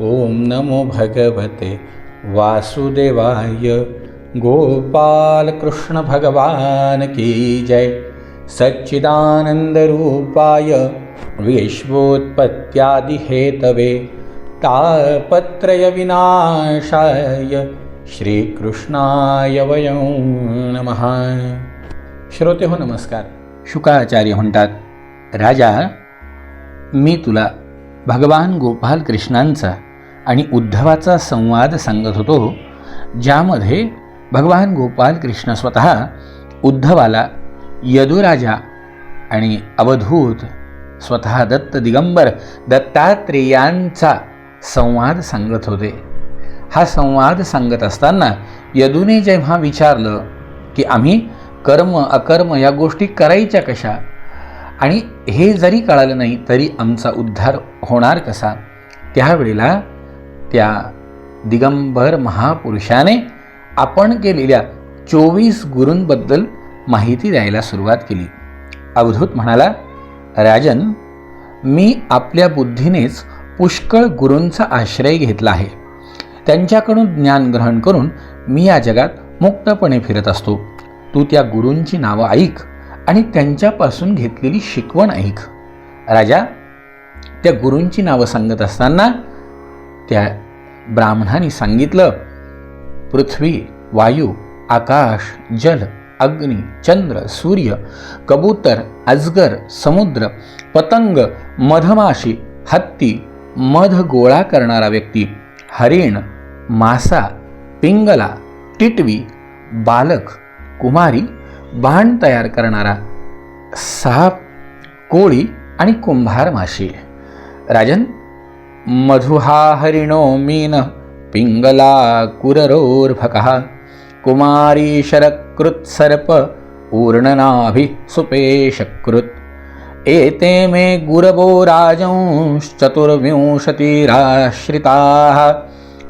ओम नमो भगवते वासुदेवाय। गोपाल कृष्ण भगवान की जय। सच्चिदानन्दरूपाय विश्वोत्पत्त्यादिहेतवे तापत्रयविनाशाय श्रीकृष्णाय वयं नमः। श्रोते हो नमस्कार। शुकाचार्य म्हणतात राजा मी तुला भगवान गोपाल कृष्णांचा आणि उद्धवाचा संवाद सांगत होतो ज्यामध्ये भगवान गोपाल कृष्ण स्वतः उद्धवाला यदुराजा आणि अवधूत स्वतः दत्त दिगंबर दत्तात्रेयांचा संवाद सांगत होते. हा संवाद सांगत असताना यदूने जेव्हा विचारलं की आम्ही कर्म अकर्म या गोष्टी करायच्या कशा? आणि हे जरी कळालं नाही तरी आमचा उद्धार होणार कसा? त्यावेळेला त्या दिगंबर महापुरुषाने आपण केलेल्या चोवीस गुरूंबद्दल माहिती द्यायला सुरुवात केली. अवधूत म्हणाला राजन मी आपल्या बुद्धीनेच पुष्कळ गुरूंचा आश्रय घेतला आहे. त्यांच्याकडून ज्ञान ग्रहण करून मी या जगात मुक्तपणे फिरत असतो. तू त्या गुरूंची नावं ऐक आणि त्यांच्यापासून घेतलेली शिकवण ऐक. राजा त्या गुरूंची नावं सांगत असताना त्या ब्राह्मणाने सांगितलं पृथ्वी वायू आकाश जल अग्नी चंद्र सूर्य कबूतर अजगर समुद्र पतंग मधमाशी हत्ती मध गोळा करणारा व्यक्ती हरिण मासा पिंगला टिटवी बालक कुमारी बाण तयार करणारा साप कोळी आणि कुंभार माशी. राजन मधुहा हरिणो मीन पिंगला कुररोर्भकः कुमारीशरकृत् सर्प ऊर्णनाभि सुपेशकृत। एते मे गुरवो राजंश्चतुर्विंशतिराश्रिताः।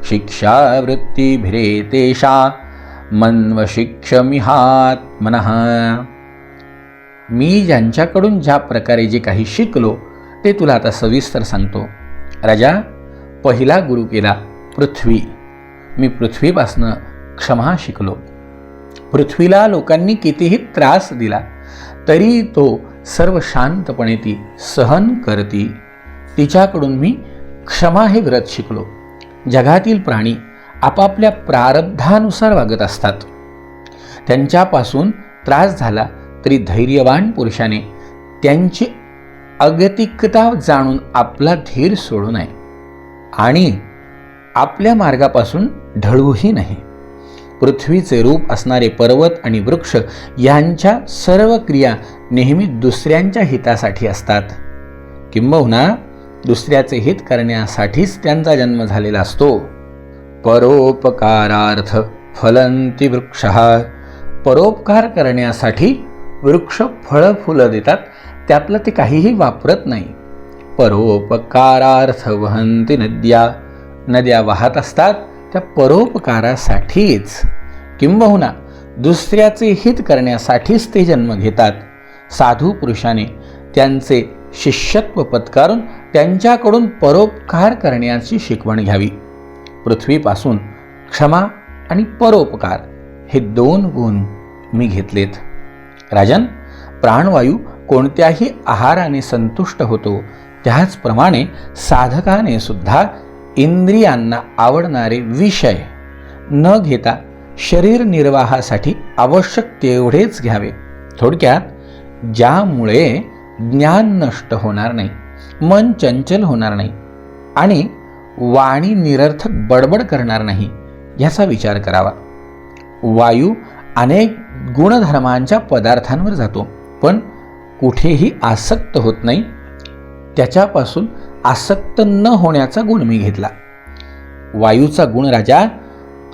शिक्षावृत्तिभिरेतेषा मन्वशिक्षमिहात्मनः। मी ज्यांच्याकडून ज्या प्रकारे जे काही शिकलो ते तुला आता सविस्तर सांगतो. राजा पहिला गुरु केला पृथ्वी. मी पृथ्वीपासनं क्षमा शिकलो. पृथ्वीला लोकांनी कितीही त्रास दिला तरी तो सर्व शांतपणे ती सहन करती. तिच्याकडून मी क्षमा हे व्रत शिकलो. जगातील प्राणी आपापल्या प्रारब्धानुसार वागत असतात. त्यांच्यापासून त्रास झाला तरी धैर्यवान पुरुषाने त्यांची अगतिकता जाणून आपला धीर सोडू नये आणि आपल्या मार्गापासून ढळूही नाही पृथ्वीचे रूप असणारे पर्वत आणि वृक्ष यांच्या सर्व क्रिया नेहमी दुसऱ्यांच्या हितासाठी असतात. किंबहुना दुसऱ्याचे हित करण्यासाठीच त्यांचा जन्म झालेला असतो. परोपकारार्थ फलंती वृक्ष. परोपकार करण्यासाठी वृक्ष फळं फुलं देतात त्यातलं ते काहीही वापरत नाही. परोपकारार्थ वहंती नद्या. नद्या वाहत असतात त्या परोपकारासाठीच. किंबहुना दुसऱ्याचे हित करण्यासाठीच ते जन्म घेतात. साधू पुरुषाने त्यांचे शिष्यत्व पत्कारून त्यांच्याकडून परोपकार करण्याची शिकवण घ्यावी. पृथ्वीपासून क्षमा आणि परोपकार हे दोन गुण मी घेतलेत. राजन प्राणवायू कोणत्याही आहाराने संतुष्ट होतो. त्याचप्रमाणे साधकाने सुद्धा इंद्रियांना आवडणारे विषय न घेता शरीर निर्वाहासाठी आवश्यक तेवढेच घ्यावे. थोडक्यात ज्यामुळे ज्ञान नष्ट होणार नाही मन चंचल होणार नाही आणि वाणी निरर्थक बडबड करणार नाही याचा विचार करावा. वायू अनेक गुणधर्मांच्या पदार्थांवर जातो पण कुठेही आसक्त होत नाही. त्याच्यापासून आसक्त न होण्याचा गुण मी घेतला. वायूचा गुण राजा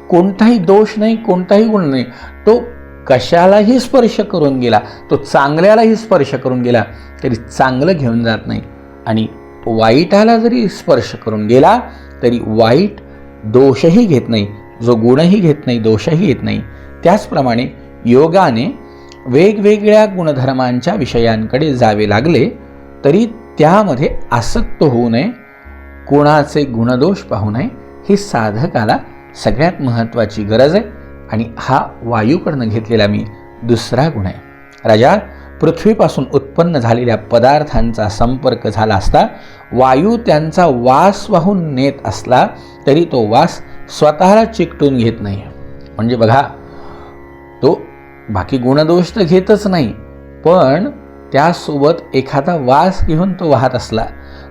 कोणताही दोष नाही कोणताही गुण नाही. तो कशालाही स्पर्श करून गेला तो चांगल्यालाही स्पर्श करून गेला तरी चांगलं घेऊन जात नाही. आणि वाईटाला जरी स्पर्श करून गेला तरी वाईट दोषही घेत नाही. जो गुणही घेत नाही दोषही घेत नाही. त्याचप्रमाणे योगाने वेगवेगळ्या गुणधर्मांच्या विषयांकडे जावे लागले तरी त्यामध्ये आसक्त होऊ नये कोणाचे गुणदोष पाहू नये ही साधकाला सगळ्यात महत्त्वाची गरज आहे. आणि हा वायूकडनं घेतलेला मी दुसरा गुण आहे. राजा पृथ्वीपासून उत्पन्न झालेल्या पदार्थांचा संपर्क झाला असता वायू त्यांचा वास वाहून नेत असला तरी तो वास स्वतःला चिकटून घेत नाही. म्हणजे बघा तो बाकी गुणदोष तर घेतच नाही. पण त्यासोबत एखादा वास घेऊन तो वाहत असला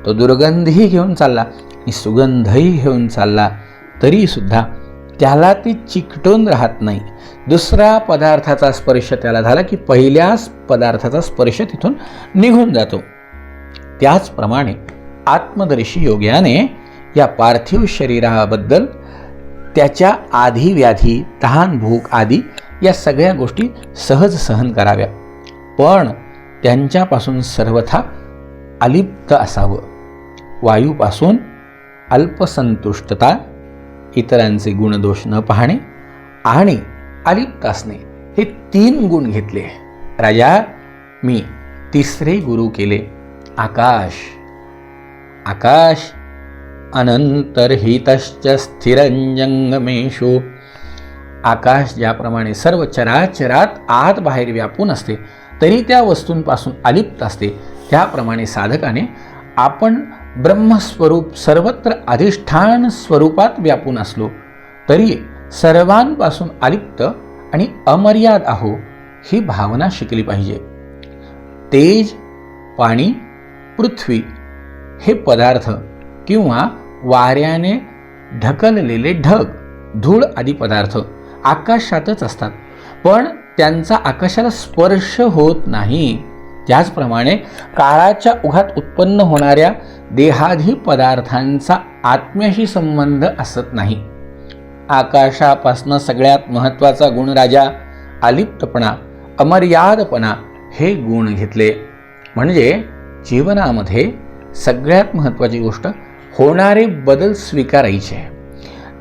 तो दुर्गंधही घेऊन चालला आणि सुगंधही घेऊन चालला तरीसुद्धा त्याला ती चिकटून राहत नाही. दुसऱ्या पदार्थाचा स्पर्श त्याला झाला की पहिल्याच पदार्थाचा स्पर्श तिथून निघून जातो. त्याचप्रमाणे आत्मदर्शी योग्याने या पार्थिव शरीराबद्दल त्याच्या आधी व्याधी तहान भूक आदी या सगळ्या गोष्टी सहज सहन कराव्या. पण त्यांच्यापासून सर्वथा अलिप्त असावं. वायूपासून अल्पसंतुष्टता इतरांचे गुणदोष न पाहणे आणि अलिप्त असणे हे तीन गुण घेतले. राजा मी तिसरे गुरु केले. आकाश आकाश अनंतरहितश्च स्थिरंजंगमेशो आकाश ज्याप्रमाणे सर्व चराचरात आत बाहेर व्यापून असते तरी त्या वस्तूंपासून अलिप्त असते. त्याप्रमाणे साधकाने आपण ब्रह्मस्वरूप सर्वत्र अधिष्ठान स्वरूपात व्यापून असलो तरी सर्वांपासून अलिप्त आणि अमर्याद आहो ही भावना शिकली पाहिजे. तेज पाणी पृथ्वी हे पदार्थ किंवा वाऱ्याने ढकललेले ढग धूळ आदी पदार्थ आकाशातच असतात. पण त्यांचा आकाशाला स्पर्श होत नाही. त्याचप्रमाणे काळाच्या उघात उत्पन्न होणाऱ्या देहाधी पदार्थांचा आत्म्याशी संबंध असत नाही. आकाशापासनं सगळ्यात महत्त्वाचा गुण राजा अलिप्तपणा अमर्यादपणा हे गुण घेतले. म्हणजे जीवनामध्ये सगळ्यात महत्त्वाची गोष्ट होणारे बदल स्वीकारायचे.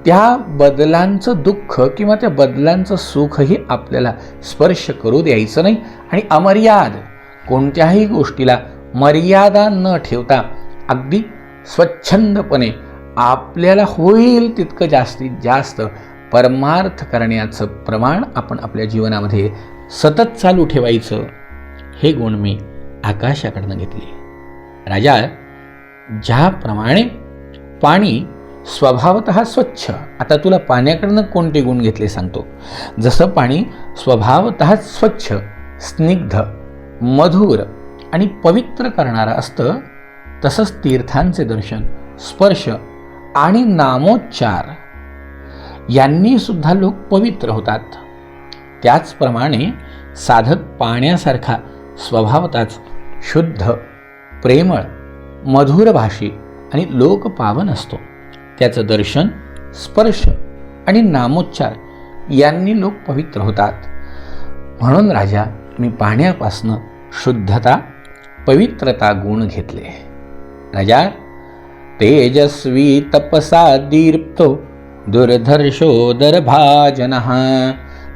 त्या बदलांचं दुःख किंवा त्या बदलांचं सुखही आपल्याला स्पर्श करू द्यायचं नाही. आणि अमर्याद कोणत्याही गोष्टीला मर्यादा न ठेवता अगदी स्वच्छंदपणे आपल्याला होईल तितकं जास्तीत जास्त परमार्थ करण्याचं प्रमाण आपण आपल्या जीवनामध्ये सतत चालू ठेवायचं. हे गुण मी आकाशाकडनं घेतले. राजा ज्याप्रमाणे पाणी स्वभावत स्वच्छ. आता तुला पाण्याकडनं कोणते गुण घेतले सांगतो. जसं पाणी स्वभावत स्वच्छ स्निग्ध मधुर आणि पवित्र करणारं असतं तसंच तीर्थांचे दर्शन स्पर्श आणि नामोच्चार यांनी सुद्धा लोक पवित्र होतात. त्याचप्रमाणे साधक पाण्यासारखा स्वभावताच शुद्ध प्रेमळ मधुरभाषी आणि लोकपावन असतो. त्याचं दर्शन स्पर्श आणि नामोच्चार यांनी लोक पवित्र होतात. म्हणून राजा मी पाण्यापासनं शुद्धता पवित्रता गुण घेतले. राजा तेजस्वी तपसा दीप्तो दुर्धर्षो दरभाजन.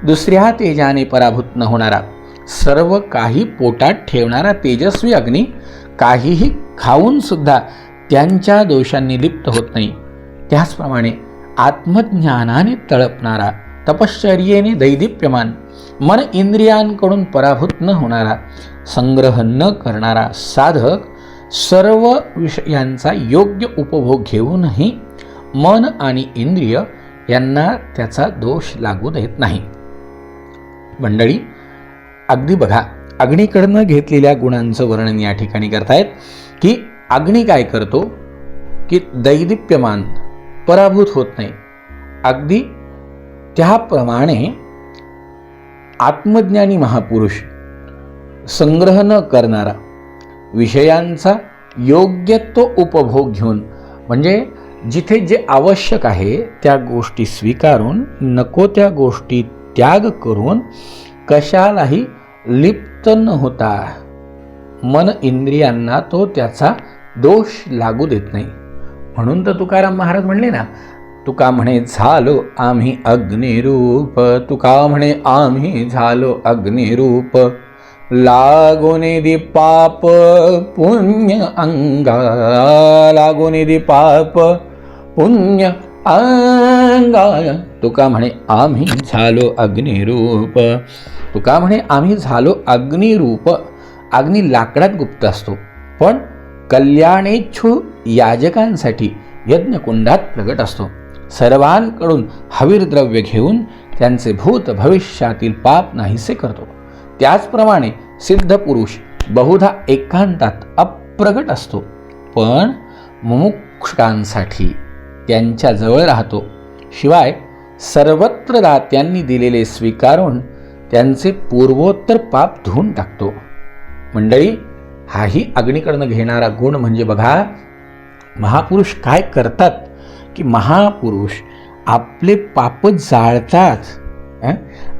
दुसऱ्या तेजाने पराभूत न होणारा सर्व काही पोटात ठेवणारा तेजस्वी अग्नी काहीही खाऊन सुद्धा त्यांच्या दोषांनी लिप्त होत नाही. त्याचप्रमाणे आत्मज्ञानाने तळपणारा तपश्चर्येने दैदिप्यमान मन इंद्रियांकडून पराभूत न होणारा संग्रह न करणारा साधक सर्व विषयांचा योग्य उपभोग घेऊनही मन आणि इंद्रिय यांना त्याचा दोष लागू देत नाही. मंडळी अगदी बघा अग्नीकडनं घेतलेल्या गुणांचं वर्णन या ठिकाणी करतायत की अग्नी काय करतो? की दैदिप्यमान पराभूत होत नाही. अगदी त्याप्रमाणे आत्मज्ञानी महापुरुष संग्रह न करणारा विषयांचा योग्य तो उपभोग घेऊन म्हणजे जिथे जे आवश्यक आहे त्या गोष्टी स्वीकारून नको त्या गोष्टी त्याग करून कशालाही लिप्त न होता मन इंद्रियांना तो त्याचा दोष लागू देत नाही. म्हणून तर तुकाराम महाराज म्हणले ना तुका म्हणे झालो आम्ही अग्निरूप तुका म्हणे आम्ही झालो अग्निरूप. लागोने दि पाप पुण्य अंगा लागोने दि पाप पुण्य अंगा. तुका म्हणे आम्ही झालो अग्निरूप. तुका म्हणे आम्ही झालो अग्निरूप. अग्नी लाकडात गुप्त असतो. पण कल्याणेच्छू याजकांसाठी यज्ञकुंडात प्रगट असतो. सर्वांकडून हवीर द्रव्य घेऊन त्यांचे भूत भविष्यातील पाप नाहीसे करतो. त्याचप्रमाणे सिद्ध पुरुष बहुधा एकांतात अप्रगट असतो. पण मुमुक्षकांसाठी त्यांच्या जवळ राहतो. शिवाय सर्वत्र दात्यांनी दिलेले स्वीकारून त्यांचे पूर्वोत्तर पाप धुवून टाकतो. मंडळी हाही अग्निकडनं घेणारा गुण म्हणजे बघा महापुरुष काय करतात की महापुरुष आपले पाप जाळतात.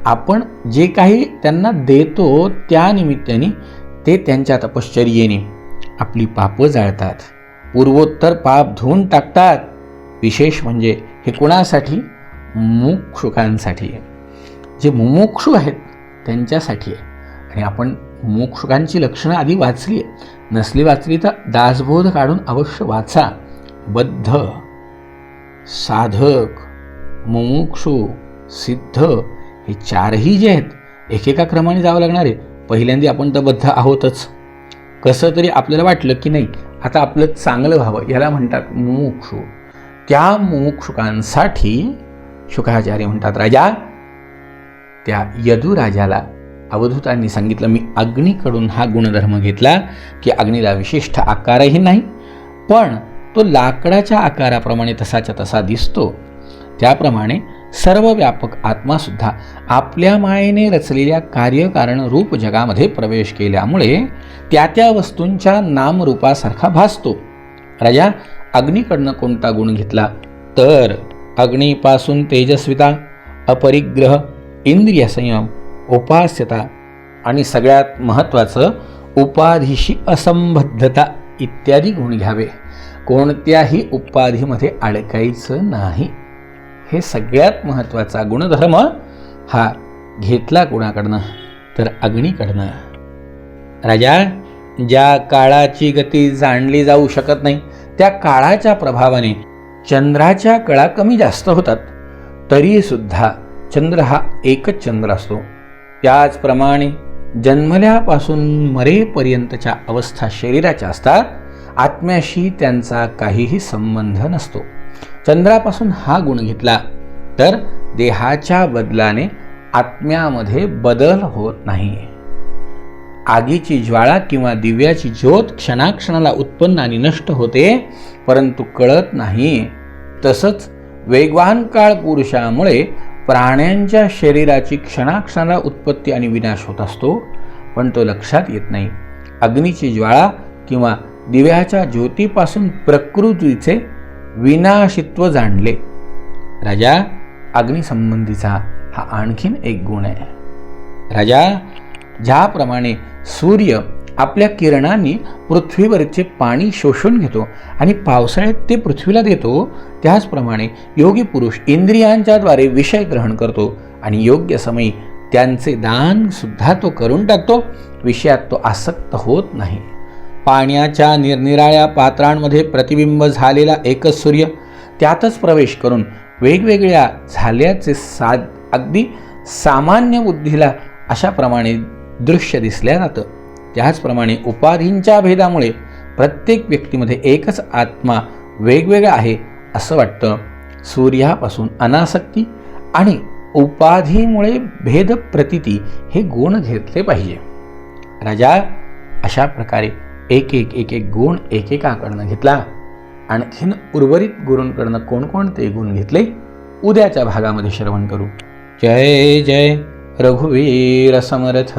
आपण जे काही त्यांना देतो त्या निमित्ताने ते त्यांच्या तपश्चर्येने आपली पापं जाळतात. पूर्वोत्तर पाप धुवून टाकतात. विशेष म्हणजे हे कुणासाठी? मुमुक्षुकांसाठी. आहे जे मुमुक्षु आहेत त्यांच्यासाठी. आहे आणि आपण मोक्षकांची लक्षणं आधी वाचली. आहे नसली वाचली तर दासबोध काढून अवश्य वाचा. बद्ध साधक मुमुक्षु सिद्ध हे चारही जे आहेत एकेका क्रमाने जावं लागणार आहे. पहिल्यांदा आपण तर बद्ध आहोतच. कसं तरी आपल्याला वाटलं की नाही आता आपलं चांगलं व्हावं याला म्हणतात मुमुक्षु. त्या मुमुक्षुकांसाठी शुकाचार्य म्हणतात राजा त्या यदुराजाला अवधूतांनी सांगितलं मी अग्नीकडून हा गुणधर्म घेतला की अग्नीला विशिष्ट आकारही नाही पण तो लाकडाच्या आकाराप्रमाणे तसाच्या तसा दिसतो. त्याप्रमाणे सर्व व्यापक आत्मासुद्धा आपल्या मायेने रचलेल्या कार्यकारण रूप जगामध्ये प्रवेश केल्यामुळे त्या त्या वस्तूंच्या नामरूपासारखा भासतो. राजा अग्नीकडनं कोणता गुण घेतला? तर अग्नीपासून तेजस्विता अपरिग्रह इंद्रिय संयम उपास्यता आणि सगळ्यात महत्त्वाचं उपाधीशी असंबद्धता इत्यादी गुण घ्यावे. कोणत्याही उपाधीमध्ये अडकायचं नाही. हे सगळ्यात महत्त्वाचा गुणधर्म हा घेतला कोणाकडनं? तर अग्नीकडनं. राजा ज्या काळाची गती जाणली जाऊ शकत नाही त्या काळाच्या प्रभावाने चंद्राच्या कळा कमी जास्त होतात. तरीसुद्धा चंद्र हा एकच चंद्र असतो. त्याचप्रमाणे जन्मल्यापासून मरेपर्यंतच्या अवस्था शरीराच्या असतात आत्म्याशी त्यांचा काहीही संबंध नसतो. चंद्रापासून हा गुण घेतला तर देहाच्या बदलाने आत्म्यामध्ये बदल होत नाही. आगीची ज्वाळा किंवा दिव्याची ज्योत क्षणाक्षणाला उत्पन्न आणि नष्ट होते परंतु कळत नाही. तसंच वेगवान काळ पुरुषामुळे प्राण्यांच्या शरीराची क्षणाक्षणाला उत्पत्ती आणि विनाश होत असतो पण तो लक्षात येत नाही. अग्नीची ज्वाळा किंवा दिव्याच्या ज्योतीपासून प्रकृतीचे विनाशित्व जाणले. राजा अग्निसंबंधीचा हा आणखीन एक गुण आहे. राजा ज्याप्रमाणे सूर्य आपल्या किरणांनी पृथ्वीवरचे पाणी शोषून घेतो आणि पावसाळ्यात ते पृथ्वीला देतो. त्याचप्रमाणे योगी पुरुष इंद्रियांच्याद्वारे विषय ग्रहण करतो आणि योग्य समयी त्यांचे दान सुद्धा तो करून टाकतो. विषयात तो आसक्त होत नाही. पाण्याच्या निरनिराळ्या पात्रांमध्ये प्रतिबिंब झालेला एकच सूर्य त्यातच प्रवेश करून वेगवेगळ्या झाल्याचे साध अगदी सामान्य बुद्धीला अशाप्रमाणे दृश्य दिसल्या जातं. त्याचप्रमाणे उपाधींच्या भेदामुळे प्रत्येक व्यक्तीमध्ये एकच आत्मा वेगवेगळा आहे असं वाटतं. सूर्यापासून अनासक्ती आणि उपाधीमुळे भेद प्रतिती हे गुण घेतले पाहिजे. राजा अशा प्रकारे एक एक एक एक गुण एकेकाकडनं घेतला. आणखीन उर्वरित गुरूंकडनं कोणकोणते गुण घेतले? उद्याच्या भागामध्ये श्रवण करू. जय जय रघुवीर समर्थ.